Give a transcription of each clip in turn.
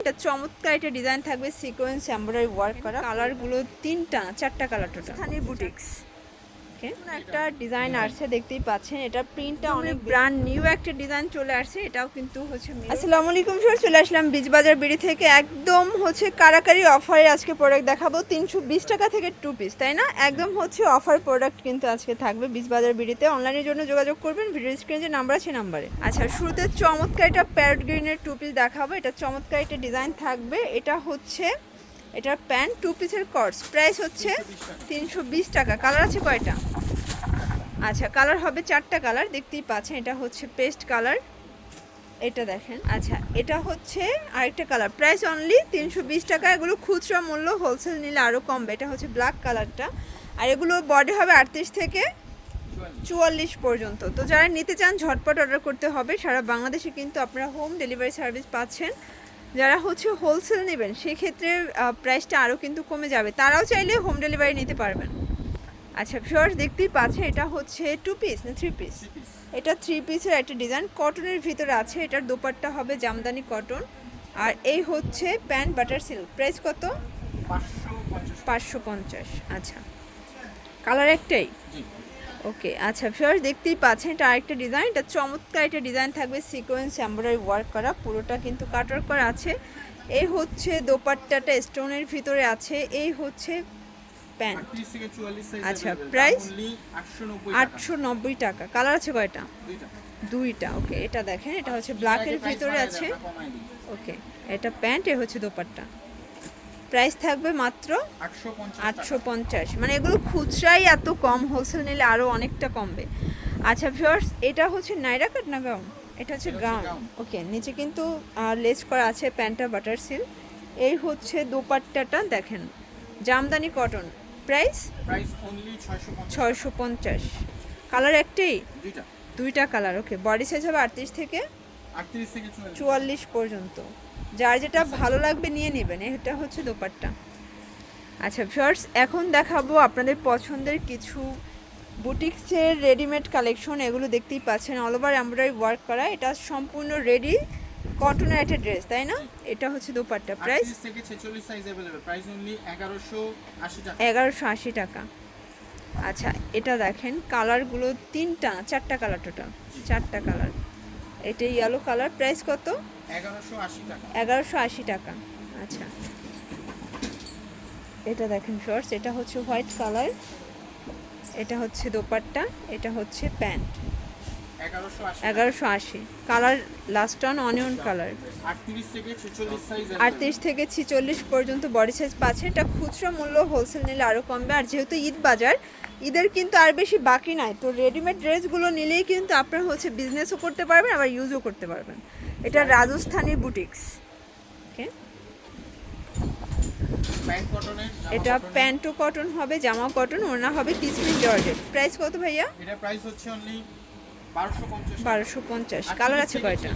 এটা চমৎকার একটা ডিজাইন থাকবে সিকোয়েন্স এমব্রয়ডারি ওয়ার্ক করা। কালারগুলো তিনটা, চারটা কালার টোটাল বুটিক্স একটা ডিজাইন আসছে দেখতেই পাচ্ছেন। এটা প্রিন্টটা অনেক ব্র্যান্ড নিউ একটা ডিজাইন চলে আসছে এটাও কিন্তু হচ্ছে আসসালামু আলাইকুম স্যার চলে আসলাম বীজবাজার বিড়ি থেকে। একদম হচ্ছে কারাকারি অফারে আজকে প্রোডাক্ট দেখাবো। তিনশো বিশ টাকা থেকে টু পিস তাই না? একদম হচ্ছে অফার প্রোডাক্ট কিন্তু আজকে থাকবে বীজবাজার বিড়িতে। অনলাইনের জন্য যোগাযোগ করবেন ভিডিও স্ক্রিনে যে নাম্বার আছে নাম্বারে আচ্ছা শুরুতে চমৎকার একটা প্যারট গ্রিনের টু পিস দেখাবো। এটা চমৎকার একটা ডিজাইন থাকবে। এটা হচ্ছে এটার প্যান্ট টু পিসের কর্স প্রাইস হচ্ছে তিনশো বিশ টাকা। কালার আছে কয়টা? আচ্ছা কালার হবে চারটা কালার, দেখতেই পাচ্ছেন, এটা হচ্ছে পেস্ট কালার। এটা দেখেন। আচ্ছা এটা হচ্ছে আরেকটা কালার। প্রাইস অনলি তিনশো বিশ টাকা। এগুলো খুচরা মূল্য হোলসেল নিলে আরও কমবে। এটা হচ্ছে ব্ল্যাক কালারটা। আর এগুলো বডি হবে আটত্রিশ থেকে চুয়াল্লিশ পর্যন্ত। তো যারা নিতে চান, ঝটপট অর্ডার করতে হবে। সারা বাংলাদেশে কিন্তু আপনারা হোম ডেলিভারি সার্ভিস পাচ্ছেন। যারা হচ্ছে হোলসেল নেবেন সেক্ষেত্রে প্রাইসটা আরও কিন্তু কমে যাবে। তারাও চাইলে হোম ডেলিভারি নিতে পারবেন। আচ্ছা ফিওর্স দেখতেই পাচ্ছেন এটা হচ্ছে টু পিস না থ্রি পিস এটা থ্রি পিসের একটা ডিজাইন কটনের ভিতরে আছে এটার দোপাট্টা হবে জামদানি কটন আর এই হচ্ছে প্যান্ট বাটার সিল্ক প্রাইস কত? পাঁচশো পঞ্চাশ। আচ্ছা। কালার একটাই? ওকে আচ্ছা ফিওর্স দেখতেই পাচ্ছেন এটা আরেকটা ডিজাইন এটা চমৎকার একটা ডিজাইন থাকবে সিকোয়েন্স এমব্রয়ডারি ওয়ার্ক করা পুরোটা কিন্তু কাটওয়ার্ক করা আছে। এই হচ্ছে দোপাট্টাটা স্টোনের ভিতরে আছে এই হচ্ছে প্যান্ট আচ্ছা, price? আটশো নব্বই টাকা। কালার আছে কয়টা? দুইটা। ওকে এটা দেখেন এটা হচ্ছে ব্ল্যাকের ভিতরে আছে। ওকে এটা প্যান্ট এ হচ্ছে দোপাট্টা। প্রাইস থাকবে মাত্র আটশো পঞ্চাশ মানে এগুলো খুচরাই এত কম হোলসেল নিলে আরও অনেকটা কমবে। আচ্ছা ভিউয়ার্স এটা হচ্ছে নাইরা কাট না গাউন? এটা হচ্ছে গাউন। ওকে নিচে কিন্তু লেস করা আছে প্যান্টটা বাটার সিল এই হচ্ছে দোপাট্টাটা দেখেন জামদানি কটন। প্রাইস? ছয়শো পঞ্চাশ। কালার একটাই? দুইটা কালার ওকে। বডি সাইজ হবে আটত্রিশ থেকে চুয়াল্লিশ পর্যন্ত যার যেটা ভালো লাগবে নিয়ে নেবেন এটা হচ্ছে দোপাট্টা আচ্ছা ফার্স্ট এখন দেখাবো আপনাদের পছন্দের কিছু বুটিক্সের রেডিমেড কালেকশন এগুলো দেখতেই পাচ্ছেন অল ওভার এমব্রয়ডারি ওয়ার্ক করা এটা সম্পূর্ণ রেডি কটনের একটা ড্রেস তাই না এটা হচ্ছে দোপাট্টা প্রাইস থেকে 46 সাইজ अवेलेबल প্রাইস অনলি 1180 টাকা এগারোশো আশি টাকা আচ্ছা এটা দেখেন কালারগুলো তিনটা না চারটা কালার টোটাল চারটা কালার এটা ইয়েলো কালার প্রাইস কত? 1180 টাকা। এগারোশো আশি টাকা। আচ্ছা। এটা দেখেন শর্টস এটা হচ্ছে হোয়াইট কালার এটা হচ্ছে দোপাট্টা এটা হচ্ছে প্যান্ট 1180 এগারোশো আশি। Colour last on onion colour 38 থেকে 46 সাইজ আটত্রিশ থেকে ছিচল্লিশ পর্যন্ত বডি সাইজ পাচ্ছে। এটা খুচরা মূল্য হোলসেল নিলে আরও কমবে। আর যেহেতু ঈদ বাজার ঈদের কিন্তু আর বেশি বাকি নাই। তো রেডিমেড ড্রেসগুলো নিলেই কিন্তু আপনার হচ্ছে বিজনেসও করতে পারবেন আবার ইউজও করতে পারবেন। এটা রাজস্থানী বুটিক্স ওকে এটা প্যান্টও কটন হবে জামা কটন ওনা হবে কিসমিস জর্জেট প্রাইস কত ভাইয়া? এটা প্রাইস হচ্ছে অনলি 1250 বারোশো পঞ্চাশ কালার আছে কয়টা?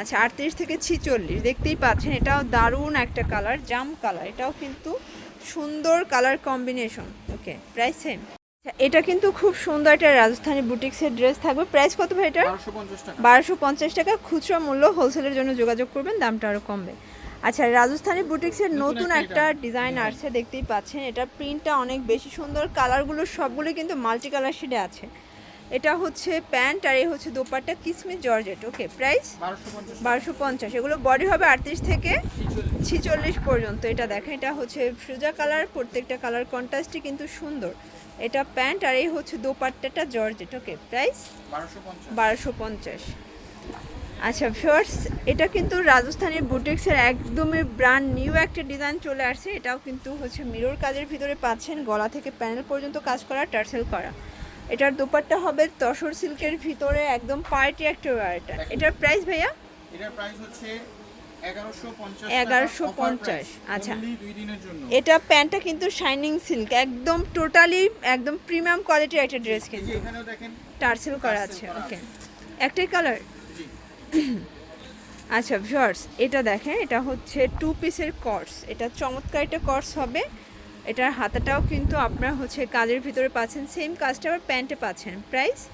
আচ্ছা আটত্রিশ থেকে ছিচল্লিশ দেখতেই পাচ্ছেন এটাও দারুণ একটা কালার জাম কালার এটাও কিন্তু সুন্দর colour combination okay price same এটা কিন্তু খুব সুন্দর একটা রাজস্থানী বুটিক্সের ড্রেস থাকবে। প্রাইস কত ভাই এটা বারোশো পঞ্চাশ টাকা। খুচরো মূল্য হোলসেলের জন্য যোগাযোগ করবেন দামটা আরও কমবে। আচ্ছা রাজস্থানী বুটিক্সের নতুন একটা ডিজাইন হ্যাঁ। আসছে দেখতেই পাচ্ছেন এটা প্রিন্টটা অনেক বেশি সুন্দর কালারগুলো সবগুলো কিন্তু মাল্টি কালার শেডে আছে। এটা হচ্ছে প্যান্ট আর এই হচ্ছে দোপাট্টা কিসমিস জর্জেট ওকে প্রাইস? বারোশো পঞ্চাশ। এগুলো বডি হবে আটত্রিশ থেকে ছিচল্লিশ পর্যন্ত। এটা দেখেন এটা হচ্ছে ফ্রুজা কালার প্রত্যেকটা কালার কন্ট্রাস্টই কিন্তু সুন্দর। এটা প্যান্ট আর এই হচ্ছে দোপাট্টাটা জর্জেট ওকে প্রাইস? বারোশো পঞ্চাশ। আচ্ছা ফার্স্ট এটা কিন্তু রাজস্থানের বুটিক্সের একদমই ব্র্যান্ড নিউ একটা ডিজাইন চলে আসছে। এটাও কিন্তু হচ্ছে মিরর কাজের ভিতরে পাচ্ছেন গলা থেকে প্যানেল পর্যন্ত কাজ করা টার্সেল করা। এটার দোপাট্টা হবে তসর সিল্কের ভিতরে একদম পার্টি একটা ওয়ারটা এটার প্রাইস ভাইয়া? এটার প্রাইস হচ্ছে 1150 1150 আচ্ছা। দুই দিনের জন্য। এটা প্যান্টটা কিন্তু শাইনিং সিল্ক একদম টোটালি একদম প্রিমিয়াম কোয়ালিটির একটা ড্রেস কিন্তু। এখানেও দেখেন টার্সেল করা আছে ওকে একটাই কালার আচ্ছা ভিউয়ার্স এটা দেখেন এটা হচ্ছে টু পিসের কর্স এটা চমৎকার একটা কর্স হবে। এটার হাতাটাও কিন্তু আপনারা হচ্ছে কাজের ভিতরে পাচ্ছেন। সেম কাজটা আবার প্যান্টে পাচ্ছেন। প্রাইস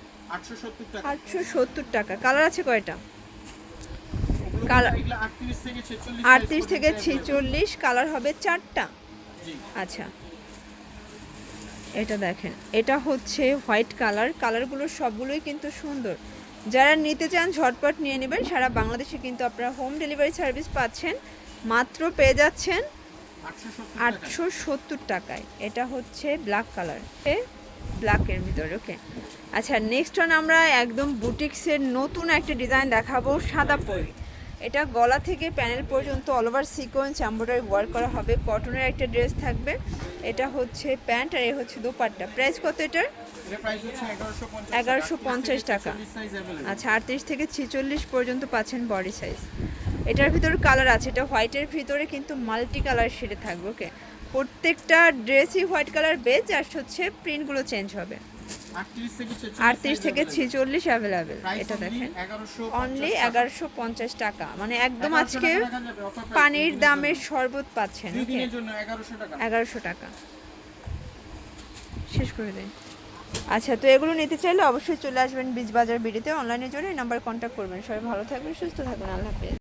আটশো সত্তর টাকা। কালার আছে কয়টা? কালার- এগুলো 38 থেকে 46 আটত্রিশ থেকে ছিচল্লিশ কালার হবে চারটা। আচ্ছা। এটা দেখেন। এটা হচ্ছে হোয়াইট কালার কালারগুলো সবগুলোই কিন্তু সুন্দর। যারা নিতে চান ঝটপট নিয়ে নেবেন। সারা বাংলাদেশে কিন্তু আপনারা হোম ডেলিভারি সার্ভিস পাচ্ছেন। মাত্র পেয়ে যাচ্ছেন 870 টাকা আটশো সত্তর টাকায়। এটা হচ্ছে ব্ল্যাক কালার ব্ল্যাকের ভিতরে ওকে আচ্ছা নেক্সট ওয়ান আমরা একদম বুটিক্সের নতুন একটা ডিজাইন দেখাবো সাদা পরি। এটা গলা থেকে প্যানেল পর্যন্ত all over sequence embroidery work করা হবে। কটনের একটা ড্রেস থাকবে। এটা হচ্ছে প্যান্ট আর এ হচ্ছে দোপাট্টা। প্রাইস কত এটার? এগারোশো পঞ্চাশ টাকা। আচ্ছা আটত্রিশ থেকে ছেচল্লিশ পর্যন্ত পাচ্ছেন বডি সাইজ এটার ভিতরে কালার আছে এটা হোয়াইটের ভিতরে কিন্তু মাল্টি কালার শেডে থাকবে ওকে প্রত্যেকটা ড্রেসই হোয়াইট কালার বেজ আর হচ্ছে প্রিন্টগুলো চেঞ্জ হবে। 38 থেকে 46 আটত্রিশ থেকে ছেচল্লিশ অ্যাভেলেবেল এটা দেখেন। 1150 অনলি এগারোশো পঞ্চাশ টাকা মানে একদম আজকে পানির দামের শরবত পাচ্ছেন দুই দিনের জন্য 1100 টাকা। এগারোশো টাকা। শেষ করে দিন। আচ্ছা তো এগুলো নিতে চাইলে অবশ্যই চলে আসবেন বীজ বাজার বিডিতে অনলাইনের জন্য নাম্বার কন্ট্যাক্ট করবেন। সবাই ভালো থাকবেন সুস্থ থাকবেন আল্লাহ হাফেজ।